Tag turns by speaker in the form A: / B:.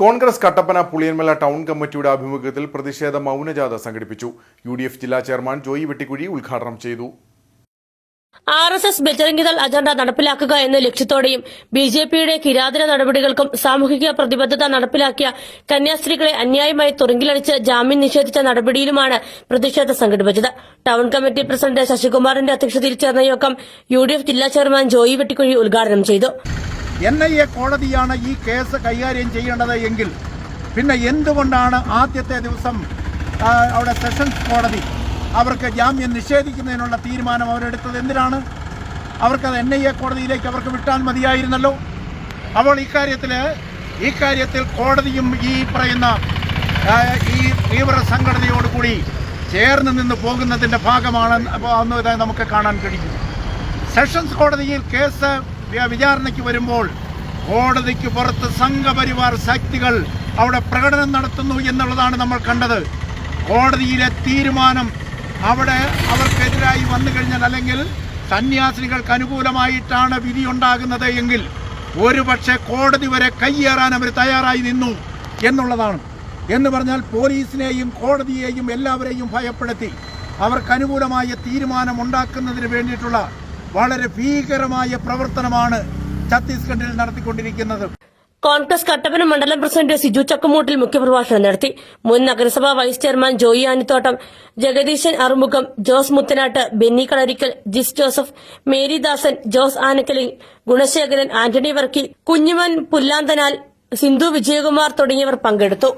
A: Congress Kattappana Puliyanmala town കമ്മിറ്റിയുടെ ആഭിമുഖ്യത്തിൽ പ്രതിഷേധ മൗനജാഥ സംഘടിപ്പിച്ചു. യു ഡി എഫ് ജില്ലാ ചെയർമാൻ ജോയി വെട്ടിക്കുഴി ഉദ്ഘാടനം ചെയ്തു.
B: R S S Bajrangdal agenda നടപ്പിലാക്കുക എന്ന ലക്ഷ്യത്തോടെയും ബി ജെ പിയുടെ കിരാതന നടപടികൾക്കും സാമൂഹിക പ്രതിബദ്ധത നടപ്പിലാക്കിയ കന്യാസ്ത്രീകളെ അന്യായമായി തുറങ്കിലടിച്ച് ജാമ്യം നിഷേധിച്ച നടപടിയിലുമാണ് പ്രതിഷേധം സംഘടിപ്പിച്ചത്. ടൗൺ കമ്മിറ്റി പ്രസിഡന്റ് ശശികുമാറിന്റെ അധ്യക്ഷതയിൽ ചേർന്ന യോഗം യു ജില്ലാ ചെയർമാൻ ജോയി വെട്ടിക്കുഴി ഉദ്ഘാടനം ചെയ്തു.
C: എൻ ഐ എ കോടതിയാണ് ഈ കേസ് കൈകാര്യം ചെയ്യേണ്ടത് എങ്കിൽ പിന്നെ എന്തുകൊണ്ടാണ് ആദ്യത്തെ ദിവസം അവിടെ സെഷൻസ് കോടതി അവർക്ക് ജാമ്യം നിഷേധിക്കുന്നതിനുള്ള തീരുമാനം അവരെടുത്തത് എന്തിനാണ്? അവർക്കത് എൻ ഐ എ കോടതിയിലേക്ക് അവർക്ക് വിട്ടാൽ മതിയായിരുന്നല്ലോ. അപ്പോൾ ഇക്കാര്യത്തിൽ ഇക്കാര്യത്തിൽ കോടതിയും ഈ പറയുന്ന ഈ തീവ്ര സംഘടനയോടുകൂടി ചേർന്ന് നിന്ന് പോകുന്നതിന്റെ ഭാഗമാണ് അപ്പോൾ നമുക്ക് കാണാൻ കഴിയും. സെഷൻസ് കോടതിയിൽ കേസ് വിചാരണയ്ക്ക് വരുമ്പോൾ കോടതിക്ക് പുറത്ത് സംഘപരിവാർ ശക്തികൾ അവിടെ പ്രകടനം നടത്തുന്നു എന്നുള്ളതാണ് നമ്മൾ കണ്ടത്. കോടതിയിലെ തീരുമാനം അവിടെ അവർക്കെതിരായി വന്നു കഴിഞ്ഞാൽ അല്ലെങ്കിൽ സന്യാസിനികൾക്ക് അനുകൂലമായിട്ടാണ് വിധി ഉണ്ടാകുന്നത് എങ്കിൽ ഒരുപക്ഷെ കോടതി വരെ കയ്യേറാൻ അവർ തയ്യാറായി നിന്നു എന്നുള്ളതാണ്. എന്ന് പറഞ്ഞാൽ പോലീസിനെയും കോടതിയെയും എല്ലാവരെയും ഭയപ്പെടുത്തി അവർക്ക് അനുകൂലമായ തീരുമാനം ഉണ്ടാക്കുന്നതിന് വേണ്ടിയിട്ടുള്ള വളരെ ഭീകരമായ പ്രവർത്തനമാണ് ഛത്തീസ്ഗഡിൽ നടത്തിക്കൊണ്ടിരിക്കുന്നത്.
B: കോൺഗ്രസ് കട്ടപ്പന മണ്ഡലം പ്രസിഡന്റ് സിജു ചക്കമൂട്ടിൽ മുഖ്യപ്രഭാഷണം നടത്തി. മുൻ നഗരസഭാ വൈസ് ചെയർമാൻ ജോയി ആനിത്തോട്ടം ജഗദീശൻ അറുമുഖം ജോസ് മുത്തനാട്ട് ബെന്നി കളരിക്കൽ ജിസ് ജോസഫ് മേരിദാസൻ ജോസ് ആനക്കലി ഗുണശേഖരൻ ആന്റണി വർക്കി കുഞ്ഞുമൻ പുല്ലാന്തനാൽ സിന്ധു വിജയകുമാർ തുടങ്ങിയവർ പങ്കെടുത്തു.